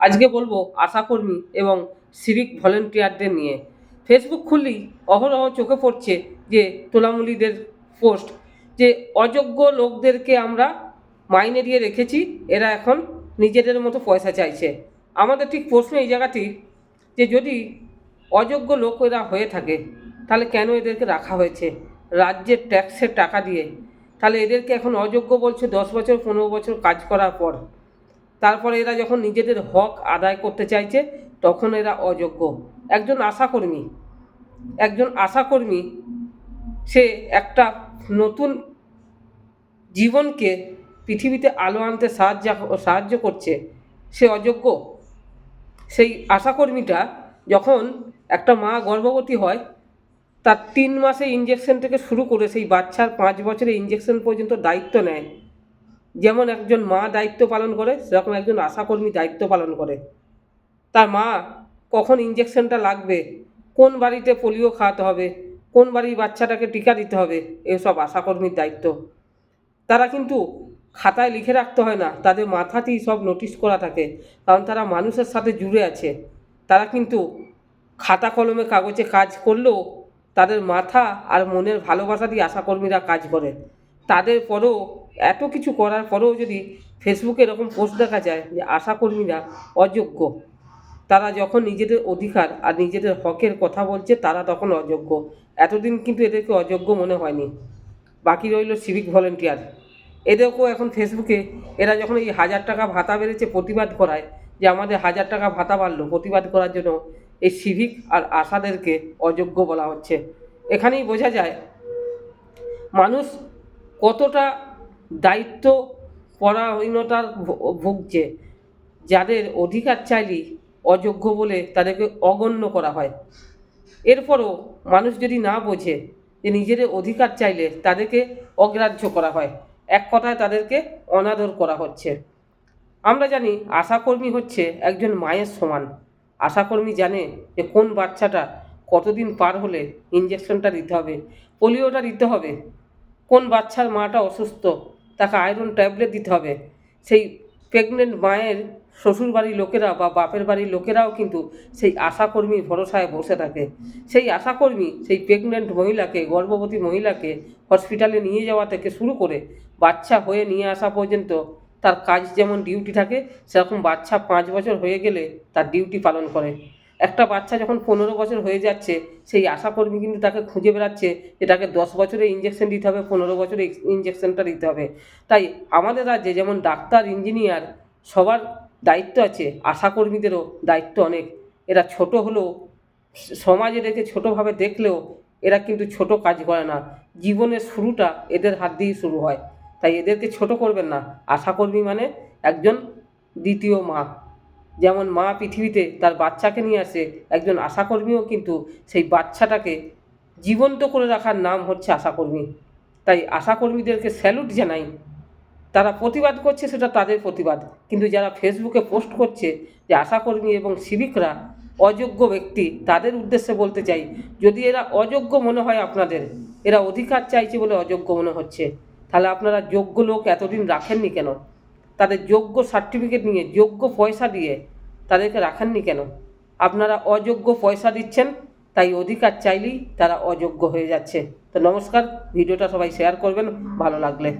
আজকে বলব আশাকর্মী এবং সিভিক ভলেন্টিয়ারদের নিয়ে। ফেসবুক খুললেই অহরহ চোখে পড়ছে যে তোলামুলিদের পোস্ট যে অযোগ্য লোকদেরকে আমরা মাইনে দিয়ে রেখেছি, এরা এখন নিজেদের মতো পয়সা চাইছে। আমাদের ঠিক প্রশ্ন এই জায়গাটি, যে যদি অযোগ্য লোক এরা হয়ে থাকে, তাহলে কেন এদেরকে রাখা হয়েছে? রাজ্যের ট্যাক্সের টাকা দিয়ে। তাহলে এদেরকে এখন অযোগ্য বলছে দশ বছর, পনেরো বছর কাজ করার পর। তারপরে এরা যখন নিজেদের হক আদায় করতে চাইছে, তখন এরা অযোগ্য। একজন আশাকর্মী একজন আশাকর্মী, সে একটা নতুন জীবনকে পৃথিবীতে আলো আনতে সাহায্য সাহায্য করছে, সে অযোগ্য। সেই আশাকর্মীটা যখন একটা মা গর্ভবতী হয়, তার তিন মাসে ইঞ্জেকশন থেকে শুরু করে সেই বাচ্চার পাঁচ বছরের ইঞ্জেকশন পর্যন্ত দায়িত্ব নেয়। যেমন একজন মা দায়িত্ব পালন করে, সেরকম একজন আশাকর্মী দায়িত্ব পালন করে। তার মা কখন ইঞ্জেকশনটা লাগবে? কোন বাড়িতে পোলিও খাওয়াতে হবে? কোন বাড়ির বাচ্চাটাকে টিকা দিতে হবে? এসব আশাকর্মীর দায়িত্ব। তারা কিন্তু খাতায় লিখে রাখতে হয় না, তাদের মাথাতেই সব নোটিশ করা থাকে। কারণ তারা মানুষের সাথে জুড়ে আছে। তারা কিন্তু খাতা কলমে কাগজে কাজ করলেও তাদের মাথা আর মনের ভালোবাসা দিয়ে আশাকর্মীরা কাজ করে। তাদের পরেও এত কিছু করার পরেও যদি ফেসবুকে এরকম পোস্ট দেখা যায় যে আশাকর্মীরা অযোগ্য, তারা যখন নিজেদের অধিকার আর নিজেদের হকের কথা বলছে, তারা তখন অযোগ্য। এতদিন কিন্তু এদেরকে অযোগ্য মনে হয়নি। বাকি রইল সিভিক ভলেন্টিয়ার এদেরকেও এখন ফেসবুকে এরা যখন এই হাজার টাকা ভাতা বেড়েছে প্রতিবাদ করায়, যে আমাদের হাজার টাকা ভাতা বাড়লো, প্রতিবাদ করার জন্য এই সিভিক আর আশাদেরকে অযোগ্য বলা হচ্ছে। এখানেই বোঝা যায়, মানুষ কতটা দায়িত্ব পরাহীনতার ভুগছে, যাদের অধিকার চাইলেই অযোগ্য বলে তাদেরকে অগণ্য করা হয়। এরপরও মানুষ যদি না বোঝে যে নিজেদের অধিকার চাইলে তাদেরকে অগ্রাহ্য করা হয়, এক কথায় তাদেরকে অনাদর করা হচ্ছে। আমরা জানি আশাকর্মী হচ্ছে একজন মায়ের সমান। আশাকর্মী জানে যে কোন বাচ্চাটা কতদিন পার হলে ইঞ্জেকশনটা দিতে হবে পোলিওটা দিতে হবে। কোন বাচ্চার মাটা অসুস্থ তাকে আয়রন ট্যাবলেট দিতে হবে। সেই প্রেগনেন্ট মায়ের শ্বশুর বাড়ির লোকেরা বা বাপের বাড়ির লোকেরাও কিন্তু সেই আশাকর্মীর ভরসায় বসে থাকে। সেই আশাকর্মী সেই প্রেগনেন্ট মহিলাকে, গর্ভবতী মহিলাকে হসপিটালে নিয়ে যাওয়া থেকে শুরু করে বাচ্চা হয়ে নিয়ে আসা পর্যন্ত তার কাজ যেমন ডিউটি থাকে, সেরকম বাচ্চা পাঁচ বছর হয়ে গেলে তার ডিউটি পালন করে। একটা বাচ্চা যখন পনেরো বছর হয়ে যাচ্ছে, সেই আশাকর্মী কিন্তু তাকে খুঁজে বেড়াচ্ছে যে তাকে দশ বছরে ইঞ্জেকশন দিতে হবে, পনেরো বছরে ইঞ্জেকশনটা দিতে হবে। তাই আমাদের রাজ্যে যেমন ডাক্তার ইঞ্জিনিয়ার সবার দায়িত্ব আছে আশাকর্মীদেরও দায়িত্ব অনেক। এরা ছোট হলেও, সমাজ এদেরকে ছোটোভাবে দেখলেও এরা কিন্তু ছোট কাজ করে না। জীবনের শুরুটা এদের হাত দিয়েই শুরু হয়। তাই এদেরকে ছোট করবেন না। আশাকর্মী মানে একজন দ্বিতীয় মা। যেমন মা পৃথিবীতে তার বাচ্চাকে নিয়ে আসে, একজন আশাকর্মীও কিন্তু সেই বাচ্চাটাকে জীবন্ত করে রাখার নাম হচ্ছে আশাকর্মী। তাই আশাকর্মীদেরকে স্যালুট জানাই। তারা প্রতিবাদ করছে সেটা তাদের প্রতিবাদ। কিন্তু যারা ফেসবুকে পোস্ট করছে যে আশাকর্মী এবং সিভিকরা অযোগ্য ব্যক্তি, তাদের উদ্দেশ্যে বলতে চাই, যদি এরা অযোগ্য মনে হয় আপনাদের, এরা অধিকার চাইছে বলে অযোগ্য মনে হচ্ছে। তাহলে আপনারা যোগ্য লোক এতদিন রাখেননি কেন? তাদের যোগ্য সার্টিফিকেট নিয়ে, যোগ্য পয়সা দিয়ে তাদেরকে রাখেননি কেন? আপনারা অযোগ্য পয়সা দিচ্ছেন, তাই অধিকার চাইলেই তারা অযোগ্য হয়ে যাচ্ছে। তো নমস্কার, ভিডিওটা সবাই শেয়ার করবেন, ভালো লাগলে।